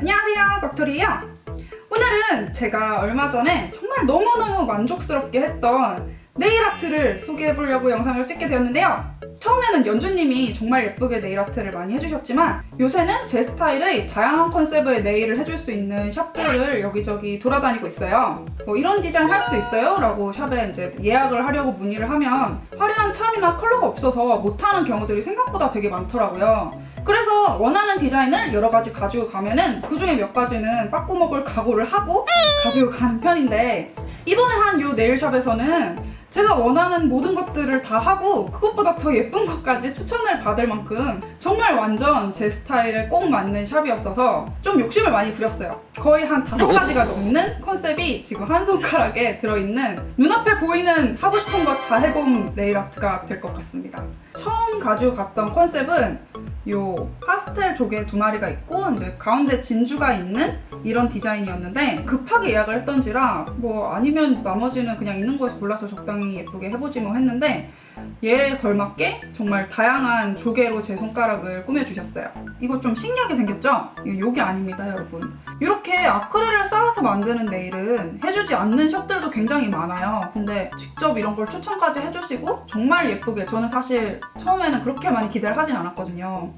안녕하세요 곽토리예요. 오늘은 제가 얼마 전에 정말 너무너무 만족스럽게 했던 네일 아트를 소개해 보려고 영상을 찍게 되었는데요. 처음에는 연주님이 정말 예쁘게 네일 아트를 많이 해주셨지만 요새는 제 스타일의 다양한 컨셉의 네일을 해줄 수 있는 샵들을 여기저기 돌아다니고 있어요. 뭐 이런 디자인 할 수 있어요? 라고 샵에 이제 예약을 하려고 문의를 하면 화려한 참이나 컬러가 없어서 못하는 경우들이 생각보다 되게 많더라고요 그래서 원하는 디자인을 여러 가지 가지고 가면은 그 중에 몇 가지는 빠꾸 먹을 각오를 하고 가지고 가는 편인데 이번에 한 요 네일샵에서는 제가 원하는 모든 것들을 다 하고 그것보다 더 예쁜 것까지 추천을 받을 만큼 정말 완전 제 스타일에 꼭 맞는 샵이었어서 좀 욕심을 많이 부렸어요. 거의 한 다섯 가지가 넘는 컨셉이 지금 한 손가락에 들어있는 눈앞에 보이는 하고 싶은 것 다 해본 네일 아트가 될 것 같습니다. 처음 가지고 갔던 컨셉은 요 파스텔 조개 두 마리가 있고 이제 가운데 진주가 있는 이런 디자인이었는데 급하게 예약을 했던지라 뭐 아니면 나머지는 그냥 있는 거에서 골라서 적당히 예쁘게 해보지 뭐 했는데 얘에 걸맞게 정말 다양한 조개로 제 손가락을 꾸며주셨어요. 이거 좀 신기하게 생겼죠? 요게 아닙니다, 여러분. 이렇게 아크릴을 쌓아서 만드는 네일은 해주지 않는 샵들도 굉장히 많아요. 근데 직접 이런 걸 추천까지 해주시고 정말 예쁘게 저는 사실 처음에는 그렇게 많이 기대를 하진 않았거든요.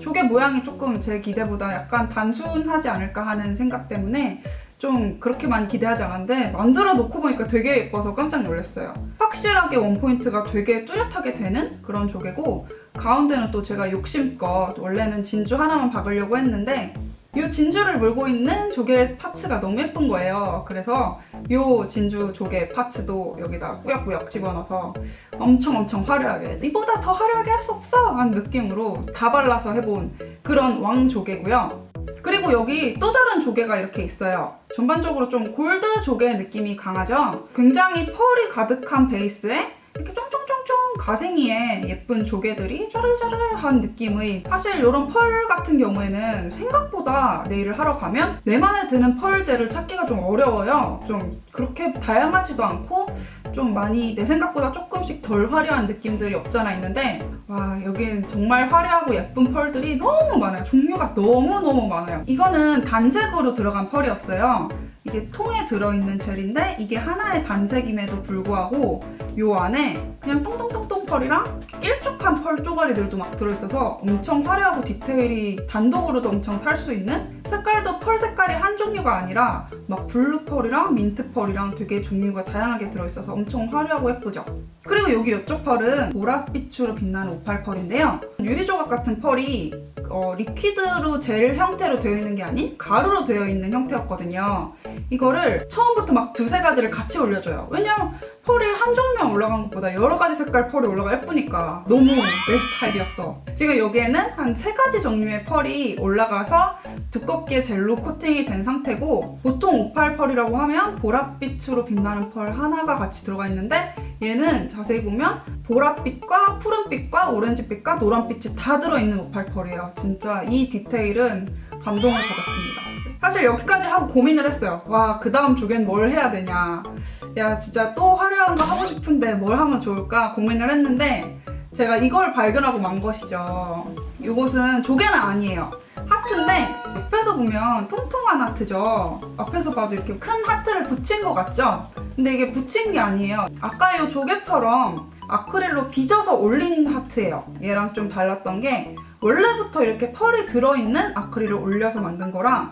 조개 모양이 조금 제 기대보다 약간 단순하지 않을까 하는 생각 때문에 좀 그렇게 많이 기대하지 않았는데 만들어 놓고 보니까 되게 예뻐서 깜짝 놀랐어요. 확실하게 원포인트가 되게 뚜렷하게 되는 그런 조개고 가운데는 또 제가 욕심껏 원래는 진주 하나만 박으려고 했는데 이 진주를 물고 있는 조개 파츠가 너무 예쁜 거예요. 그래서 이 진주 조개 파츠도 여기다 꾸역꾸역 집어넣어서 엄청 엄청 화려하게 이보다 더 화려하게 할 수 없어! 하는 느낌으로 다 발라서 해본 그런 왕 조개고요. 그리고 여기 또 다른 조개가 이렇게 있어요. 전반적으로 좀 골드 조개 느낌이 강하죠? 굉장히 펄이 가득한 베이스에 이렇게 쫑쫑쫑쫑 가생이에 예쁜 조개들이 짜르르르한 느낌의 사실 이런 펄 같은 경우에는 생각보다 네일을 하러 가면 내 마음에 드는 펄 젤을 찾기가 좀 어려워요. 좀 그렇게 다양하지도 않고 좀 많이 내 생각보다 조금씩 덜 화려한 느낌들이 없잖아 있는데 와 여긴 정말 화려하고 예쁜 펄들이 너무 많아요. 종류가 너무너무 많아요. 이거는 단색으로 들어간 펄이었어요. 이게 통에 들어있는 젤인데 이게 하나의 단색임에도 불구하고 요 안에 그냥 똥똥똥똥 펄이랑 일쭉한 펄 쪼가리들도 막 들어있어서 엄청 화려하고 디테일이 단독으로도 엄청 살 수 있는 색깔도 펄 색깔이 한 종류가 아니라 막 블루 펄이랑 민트 펄이랑 되게 종류가 다양하게 들어있어서 엄청 화려하고 예쁘죠? 그리고 여기 이쪽 펄은 보랏빛으로 빛나는 오팔 펄인데요. 유리조각 같은 펄이 어, 리퀴드로 젤 형태로 되어 있는 게 아닌 가루로 되어 있는 형태였거든요. 이거를 처음부터 막 두세 가지를 같이 올려줘요. 왜냐면 펄이 한 종류만 올라간 것보다 여러 가지 색깔 펄이 올라가 예쁘니까 너무 내 스타일이었어. 지금 여기에는 한 세 가지 종류의 펄이 올라가서 두껍게 젤로 코팅이 된 상태고 보통 오팔 펄이라고 하면 보랏빛으로 빛나는 펄 하나가 같이 들어가 있는데 얘는 자세히 보면 보랏빛과 푸른빛과 오렌지빛과 노란빛이 다 들어있는 오팔 펄이에요. 진짜 이 디테일은 감동을 받았습니다. 사실 여기까지 하고 고민을 했어요. 와, 그 다음 조개는 뭘 해야 되냐. 야, 진짜 또 화려한 거 하고 싶은데 뭘 하면 좋을까 고민을 했는데 제가 이걸 발견하고 만 것이죠. 이것은 조개는 아니에요. 하트인데 옆에서 보면 통통한 하트죠. 앞에서 봐도 이렇게 큰 하트를 붙인 것 같죠? 근데 이게 붙인 게 아니에요. 아까 이 조개처럼 아크릴로 빚어서 올린 하트예요. 얘랑 좀 달랐던 게 원래부터 이렇게 펄이 들어있는 아크릴을 올려서 만든 거랑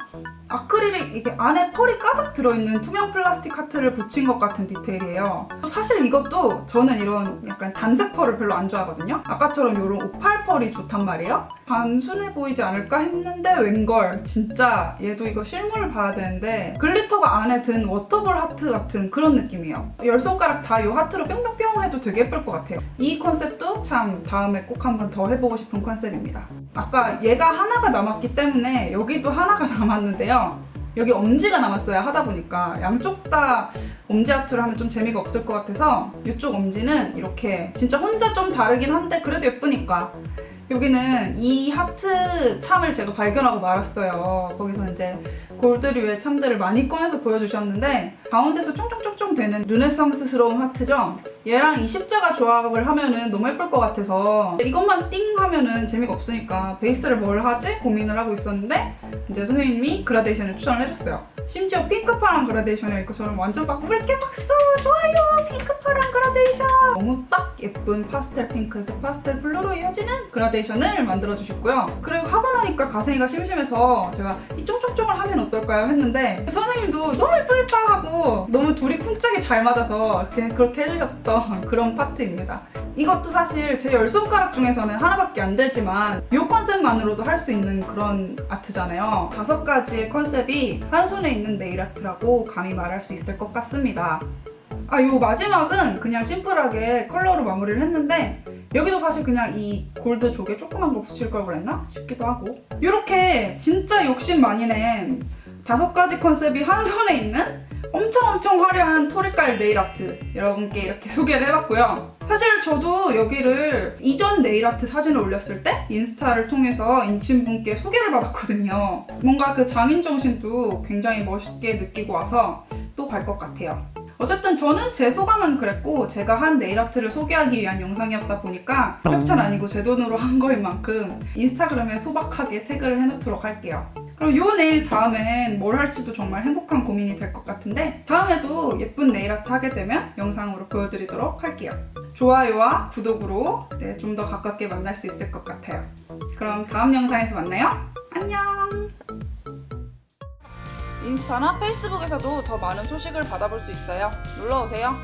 아크릴이 이게 안에 펄이 가득 들어있는 투명 플라스틱 하트를 붙인 것 같은 디테일이에요. 사실 이것도 저는 이런 약간 단색 펄을 별로 안 좋아하거든요. 아까처럼 이런 오팔 펄이 좋단 말이에요. 단순해 보이지 않을까 했는데 웬걸 진짜 얘도 이거 실물을 봐야 되는데 글리터가 안에 든 워터볼 하트 같은 그런 느낌이에요. 열 손가락 다 이 하트로 뿅뿅뿅 해도 되게 예쁠 것 같아요. 이 컨셉도 참 다음에 꼭 한번 더 해보고 싶은 컨셉입니다. 아까 얘가 하나가 남았기 때문에 여기도 하나가 남았는데요. 여기 엄지가 남았어요 하다 보니까 양쪽 다 엄지 하트를 하면 좀 재미가 없을 것 같아서 이쪽 엄지는 이렇게 진짜 혼자 좀 다르긴 한데 그래도 예쁘니까 여기는 이 하트 참을 제가 발견하고 말았어요. 거기서 이제 골드류의 참들을 많이 꺼내서 보여주셨는데 가운데서 쫑쫑쫑쫑 되는 르네상스스러운 하트죠. 얘랑 이 십자가 조합을 하면은 너무 예쁠 것 같아서. 이것만 띵 하면은 재미가 없으니까 베이스를 뭘 하지? 고민을 하고 있었는데 이제 선생님이 그라데이션을 추천을 해줬어요. 심지어 핑크파랑 그라데이션이니까 저는 완전 막 물게 박수! 좋아요! 핑크파랑 그라데이션! 너무 딱 예쁜 파스텔 핑크에서 파스텔 블루로 이어지는 그라데이션을 만들어 주셨고요. 그리고 하고 나니까 가생이가 심심해서 제가 이 쫑쫑쫑을 하면 어떨까요? 했는데 선생님도 너무 예쁘겠다 하고 너무 둘이 쿵짝이 잘 맞아서 이렇게 그렇게 해주셨던 그런 파트입니다. 이것도 사실 제 열 손가락 중에서는 하나밖에 안 되지만 이 컨셉만으로도 할 수 있는 그런 아트잖아요. 다섯 가지의 컨셉이 한 손에 있는 네일 아트라고 감히 말할 수 있을 것 같습니다. 아, 요 마지막은 그냥 심플하게 컬러로 마무리를 했는데 여기도 사실 그냥 이 골드 조개 조그만 거 붙일 걸 그랬나 싶기도 하고 이렇게 진짜 욕심 많이 낸 다섯 가지 컨셉이 한 손에 있는 엄청 엄청 화려한 토리깔 네일 아트 여러분께 이렇게 소개를 해봤고요. 사실 저도 여기를 이전 네일 아트 사진을 올렸을 때 인스타를 통해서 인친분께 소개를 받았거든요. 뭔가 그 장인 정신도 굉장히 멋있게 느끼고 와서 또 갈 것 같아요. 어쨌든 저는 제 소감은 그랬고 제가 한 네일 아트를 소개하기 위한 영상이었다 보니까 협찬 아니고 제 돈으로 한 거인 만큼 인스타그램에 소박하게 태그를 해놓도록 할게요. 그럼 요 네일 다음엔 뭘 할지도 정말 행복한 고민이 될 것 같은데 다음에도 예쁜 네일 아트 하게 되면 영상으로 보여드리도록 할게요. 좋아요와 구독으로 네, 좀 더 가깝게 만날 수 있을 것 같아요. 그럼 다음 영상에서 만나요. 안녕! 인스타나 페이스북에서도 더 많은 소식을 받아볼 수 있어요. 놀러오세요.